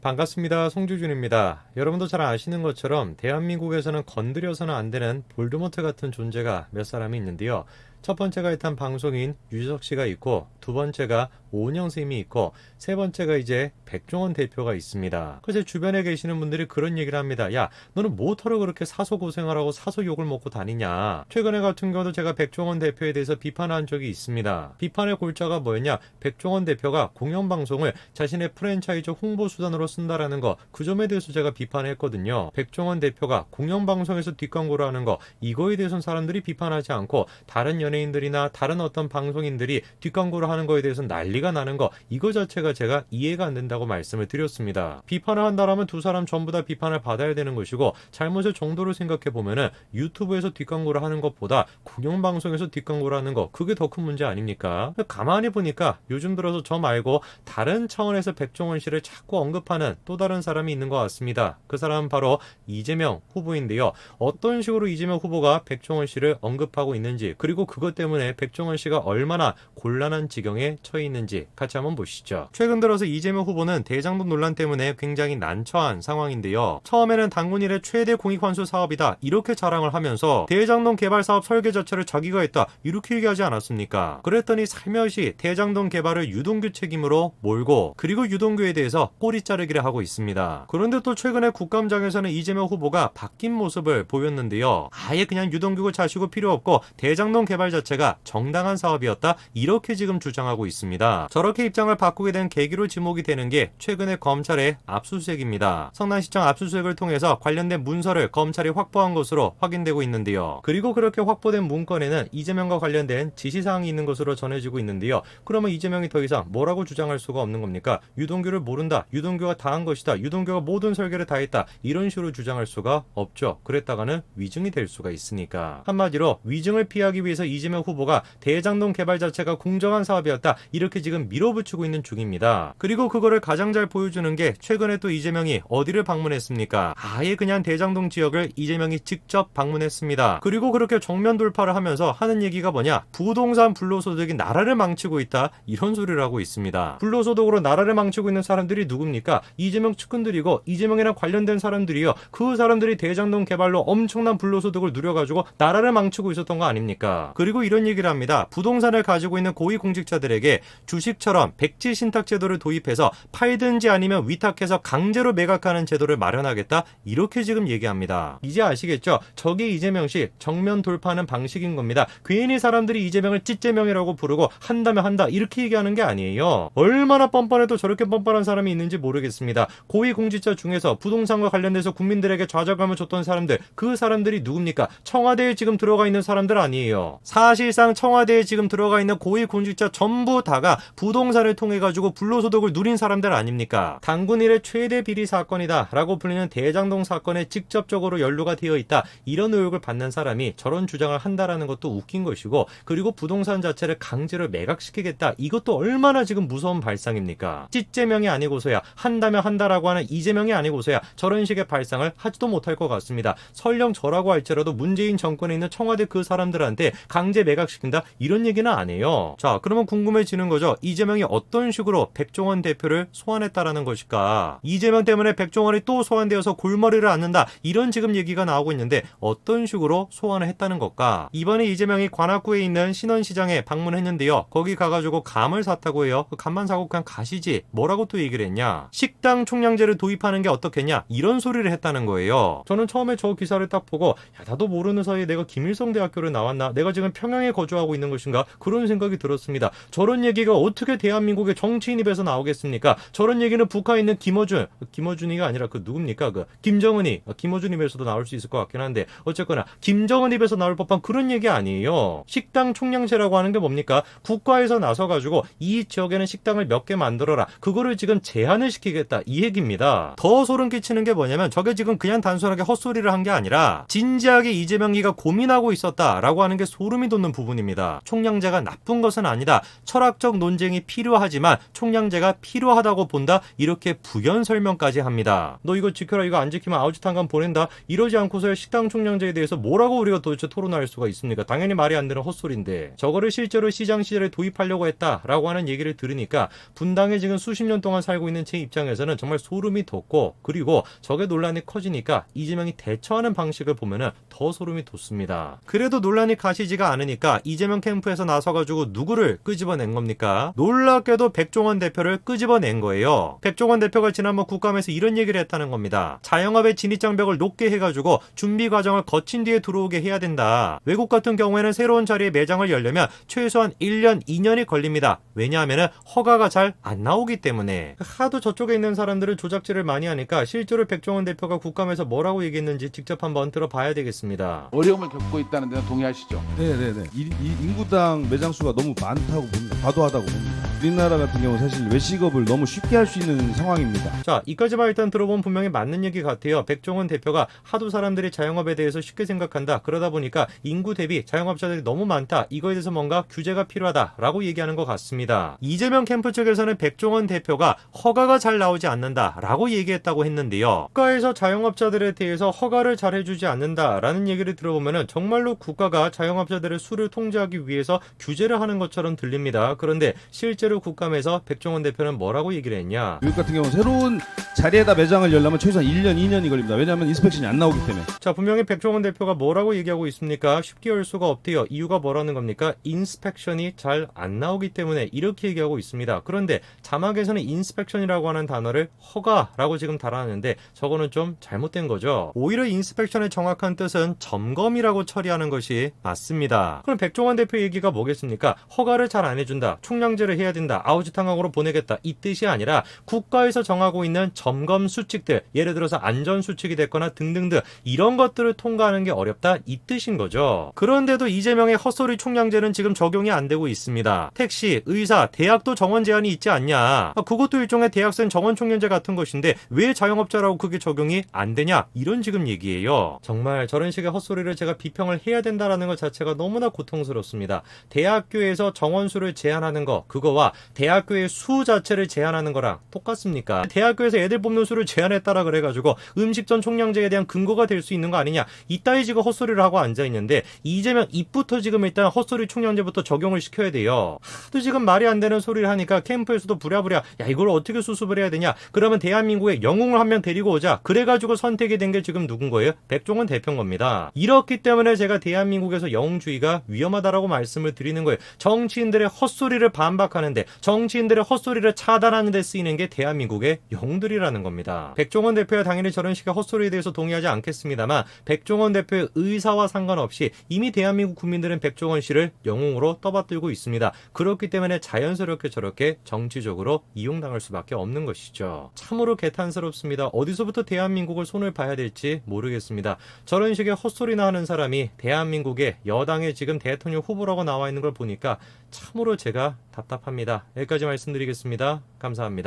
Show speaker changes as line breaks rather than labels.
반갑습니다. 송주준입니다. 여러분도 잘 아시는 것처럼 대한민국에서는 건드려서는 안 되는 볼드모트 같은 존재가 몇 사람이 있는데요. 첫 번째가 일단 방송인 유재석 씨가 있고 두 번째가 오은영 쌤이 있고 세 번째가 이제 백종원 대표가 있습니다. 그래서 주변에 계시는 분들이 그런 얘기를 합니다. 야, 너는 뭐하러 그렇게 사소 고생을 하고 사소 욕을 먹고 다니냐? 최근에 같은 경우도 제가 백종원 대표에 대해서 비판한 적이 있습니다. 비판의 골자가 뭐였냐? 백종원 대표가 공영방송을 자신의 프랜차이즈 홍보 수단으로 쓴다라는 거, 그 점에 대해서 제가 비판했거든요. 백종원 대표가 공영방송에서 뒷광고를 하는 거, 이거에 대해서는 사람들이 비판하지 않고 다른 연예인들이나 다른 어떤 방송인들이 뒷광고를 하는 거에 대해서는 난리가 나는 거, 이거 자체가 제가 이해가 안 된다고 말씀을 드렸습니다. 비판을 한다라면 두 사람 전부 다 비판을 받아야 되는 것이고, 잘못의 정도를 생각해 보면은 유튜브에서 뒷광고를 하는 것보다 공영방송에서 뒷광고를 하는 거, 그게 더 큰 문제 아닙니까? 가만히 보니까 요즘 들어서 저 말고 다른 차원에서 백종원 씨를 자꾸 언급하는 또 다른 사람이 있는 것 같습니다. 그 사람은 바로 이재명 후보인데요. 어떤 식으로 이재명 후보가 백종원 씨를 언급하고 있는지, 그리고 그것 때문에 백종원 씨가 얼마나 곤란한 지경에 처해 있는지 같이 한번 보시죠. 최근 들어서 이재명 후보는 대장동 논란 때문에 굉장히 난처한 상황인데요. 처음에는 당군 일의 최대 공익 환수 사업이다 이렇게 자랑을 하면서 대장동 개발 사업 설계 자체를 자기가 했다 이렇게 얘기하지 않았습니까? 그랬더니 살며시 대장동 개발을 유동규 책임으로 몰고 그리고 유동규에 대해서 꼬리 자르기를 하고 있습니다. 그런데 또 최근에 국감장에서는 이재명 후보가 바뀐 모습을 보였는데요. 아예 그냥 유동규를 자시고 필요 없고 대장동 개발 자체가 정당한 사업이었다 이렇게 지금 주장하고 있습니다. 저렇게 입장을 바꾸게 된 계기로 지목이 되는 게 최근에 검찰의 압수수색입니다. 성남시청 압수수색을 통해서 관련된 문서를 검찰이 확보한 것으로 확인되고 있는데요. 그리고 그렇게 확보된 문건에는 이재명과 관련된 지시사항이 있는 것으로 전해지고 있는데요. 그러면 이재명이 더 이상 뭐라고 주장할 수가 없는 겁니까? 유동규를 모른다. 유동규가 다한 것이다. 유동규가 모든 설계를 다 했다. 이런 식으로 주장할 수가 없죠. 그랬다가는 위증이 될 수가 있으니까. 한마디로 위증을 피하기 위해서 이 재명 후보가 대장동 개발 자체가 공정한 사업이었다. 이렇게 지금 밀어붙이고 있는 중입니다. 그리고 그거를 가장 잘 보여주는 게 최근에 또 이재명이 어디를 방문했습니까? 아예 그냥 대장동 지역을 이재명이 직접 방문했습니다. 그리고 그렇게 정면 돌파를 하면서 하는 얘기가 뭐냐? 부동산 불로소득이 나라를 망치고 있다. 이런 소리를 하고 있습니다. 불로소득으로 나라를 망치고 있는 사람들이 누굽니까? 이재명 측근들이고 이재명이랑 관련된 사람들이요. 그 사람들이 대장동 개발로 엄청난 불로소득을 누려가지고 나라를 망치고 있었던 거 아닙니까? 그리고 이런 얘기를 합니다. 부동산을 가지고 있는 고위공직자들에게 주식처럼 백지 신탁 제도를 도입해서 팔든지 아니면 위탁해서 강제로 매각하는 제도를 마련하겠다. 이렇게 지금 얘기합니다. 이제 아시겠죠? 저게 이재명 씨 정면 돌파하는 방식인 겁니다. 괜히 사람들이 이재명을 찌재명이라고 부르고 한다면 한다 이렇게 얘기하는 게 아니에요. 얼마나 뻔뻔해도 저렇게 뻔뻔한 사람이 있는지 모르겠습니다. 고위공직자 중에서 부동산과 관련돼서 국민들에게 좌절감을 줬던 사람들 그 사람들이 누굽니까? 청와대에 지금 들어가 있는 사람들 아니에요. 사실상 청와대에 지금 들어가 있는 고위 공직자 전부 다가 부동산을 통해 가지고 불로소득을 누린 사람들 아닙니까? 당군 일의 최대 비리 사건이다라고 불리는 대장동 사건에 직접적으로 연루가 되어 있다. 이런 의혹을 받는 사람이 저런 주장을 한다라는 것도 웃긴 것이고 그리고 부동산 자체를 강제로 매각시키겠다. 이것도 얼마나 지금 무서운 발상입니까? 찌재명이 아니고서야 한다면 한다라고 하는 이재명이 아니고서야 저런 식의 발상을 하지도 못할 것 같습니다. 설령 저라고 할지라도 문재인 정권에 있는 청와대 그 사람들한테 강제 매각시킨다 이런 얘기는 안 해요. 자, 그러면 궁금해지는 거죠. 이재명이 어떤 식으로 백종원 대표를 소환했다라는 것일까? 이재명 때문에 백종원이 또 소환되어서 골머리를 앓는다. 이런 지금 얘기가 나오고 있는데 어떤 식으로 소환을 했다는 것까? 이번에 이재명이 관악구에 있는 신원시장에 방문했는데요. 거기 가가지고 감을 샀다고 해요. 그 감만 사고 그냥 가시지. 뭐라고 또 얘기를 했냐? 식당 총량제를 도입하는 게 어떻겠냐? 이런 소리를 했다는 거예요. 저는 처음에 저 기사를 딱 보고 야, 나도 모르는 사이에 내가 김일성 대학교를 나왔나? 내가 지금 평양에 거주하고 있는 것인가? 그런 생각이 들었습니다. 저런 얘기가 어떻게 대한민국의 정치인 입에서 나오겠습니까? 저런 얘기는 북한에 있는 김어준, 김어준이가 아니라 그 누굽니까? 그 김정은이, 김어준 입에서도 나올 수 있을 것 같긴 한데 어쨌거나 김정은 입에서 나올 법한 그런 얘기 아니에요. 식당 총량제라고 하는 게 뭡니까? 국가에서 나서 가지고 이 지역에는 식당을 몇 개 만들어라. 그거를 지금 제한을 시키겠다. 이 얘기입니다. 더 소름 끼치는 게 뭐냐면 저게 지금 그냥 단순하게 헛소리를 한 게 아니라 진지하게 이재명이가 고민하고 있었다라고 하는 게 소름 소름이 돋는 부분입니다. 총량제가 나쁜 것은 아니다. 철학적 논쟁이 필요하지만 총량제가 필요하다고 본다. 이렇게 부연 설명까지 합니다. 너 이거 지켜라. 이거 안 지키면 아우지 탄감 보낸다. 이러지 않고서야 식당 총량제에 대해서 뭐라고 우리가 도대체 토론할 수가 있습니까? 당연히 말이 안 되는 헛소리인데 저거를 실제로 시장 시절에 도입하려고 했다라고 하는 얘기를 들으니까 분당에 지금 수십 년 동안 살고 있는 제 입장에서는 정말 소름이 돋고 그리고 저게 논란이 커지니까 이재명이 대처하는 방식을 보면은 더 소름이 돋습니다. 그래도 논란이 가시지가 않으니까 이재명 캠프에서 나서가지고 누구를 끄집어낸 겁니까? 놀랍게도 백종원 대표를 끄집어낸 거예요. 백종원 대표가 지난번 국감에서 이런 얘기를 했다는 겁니다. 자영업의 진입장벽을 높게 해가지고 준비 과정을 거친 뒤에 들어오게 해야 된다. 외국 같은 경우에는 새로운 자리에 매장을 열려면 최소한 1년, 2년이 걸립니다. 왜냐하면 허가가 잘 안 나오기 때문에 하도 저쪽에 있는 사람들을 조작질을 많이 하니까 실제로 백종원 대표가 국감에서 뭐라고 얘기했는지 직접 한번 들어봐야 되겠습니다.
어려움을 겪고 있다는 데는 동의하시죠?
네네네. 이, 이 인구당 매장 수가 너무 많다고 봅니다. 과도하다고 봅니다. 우리나라 같은 경우 사실 외식업을 너무 쉽게 할 수 있는 상황입니다.
자, 이까지만 일단 들어보면 분명히 맞는 얘기 같아요. 백종원 대표가 하도 사람들이 자영업에 대해서 쉽게 생각한다. 그러다 보니까 인구 대비 자영업자들이 너무 많다. 이거에 대해서 뭔가 규제가 필요하다라고 얘기하는 것 같습니다. 이재명 캠프 측에서는 백종원 대표가 허가가 잘 나오지 않는다라고 얘기했다고 했는데요. 국가에서 자영업자들에 대해서 허가를 잘 해주지 않는다라는 얘기를 들어보면은 정말로 국가가 자영업자들의 수를 통제하기 위해서 규제를 하는 것처럼 들립니다. 그런데 실제 로 국감에서 백종원 대표는 뭐라고 얘기를 했냐?
미국 같은 경우 새로운 자리에다 매장을 열려면 최소한 1년, 2년이 걸립니다. 왜냐하면 인스펙션이 안 나오기 때문에.
자, 분명히 백종원 대표가 뭐라고 얘기하고 있습니까? 쉽게 열 수가 없대요. 이유가 뭐라는 겁니까? 인스펙션이 잘 안 나오기 때문에 이렇게 얘기하고 있습니다. 그런데 자막에서는 인스펙션이라고 하는 단어를 허가라고 지금 달아놨는데 저거는 좀 잘못된 거죠. 오히려 인스펙션의 정확한 뜻은 점검이라고 처리하는 것이 맞습니다. 그럼 백종원 대표 얘기가 뭐겠습니까? 허가를 잘 안 해준다. 총량제를 해야 된다. 아우지탕항으로 보내겠다. 이 뜻이 아니라 국가에서 정하고 있는 점검 수칙들, 예를 들어서 안전 수칙이 됐거나 등등등 이런 것들을 통과하는 게 어렵다 이 뜻인 거죠. 그런데도 이재명의 헛소리 총량제는 지금 적용이 안 되고 있습니다. 택시, 의사, 대학도 정원 제한이 있지 않냐? 아, 그것도 일종의 대학생 정원 총량제 같은 것인데 왜 자영업자라고 그게 적용이 안 되냐? 이런 지금 얘기예요. 정말 저런 식의 헛소리를 제가 비평을 해야 된다라는 것 자체가 너무나 고통스럽습니다. 대학교에서 정원수를 제한하는 거 그거와 대학교의 수 자체를 제한하는 거랑 똑같습니까? 대학교에서 애들 뽑는 수를 제한했다라 그래가지고 음식점 총량제에 대한 근거가 될 수 있는 거 아니냐 이따위 지금 헛소리를 하고 앉아 있는데 이재명 입부터 지금 일단 헛소리 총량제부터 적용을 시켜야 돼요. 하도 지금 말이 안 되는 소리를 하니까 캠프에서도 부랴부랴 야 이걸 어떻게 수습을 해야 되냐 그러면 대한민국에 영웅을 한 명 데리고 오자 그래가지고 선택이 된 게 지금 누군 거예요? 백종원 대표인 겁니다. 이렇기 때문에 제가 대한민국에서 영웅주의가 위험하다라고 말씀을 드리는 거예요. 정치인들의 헛소리를 반박하는데 정치인들의 헛소리를 차단하는 데 쓰이는 게 대한민국의 영웅들이라는 겁니다. 백종원 대표야 당연히 저런 식의 헛소리에 대해서 동의하지 않겠습니다만 백종원 대표의 의사와 상관없이 이미 대한민국 국민들은 백종원 씨를 영웅으로 떠받들고 있습니다. 그렇기 때문에 자연스럽게 저렇게 정치적으로 이용당할 수밖에 없는 것이죠. 참으로 개탄스럽습니다. 어디서부터 대한민국을 손을 봐야 될지 모르겠습니다. 저런 식의 헛소리나 하는 사람이 대한민국의 여당의 지금 대통령 후보라고 나와 있는 걸 보니까 참으로 제가 답답합 니다. 여기까지 말씀드리겠습니다. 감사합니다.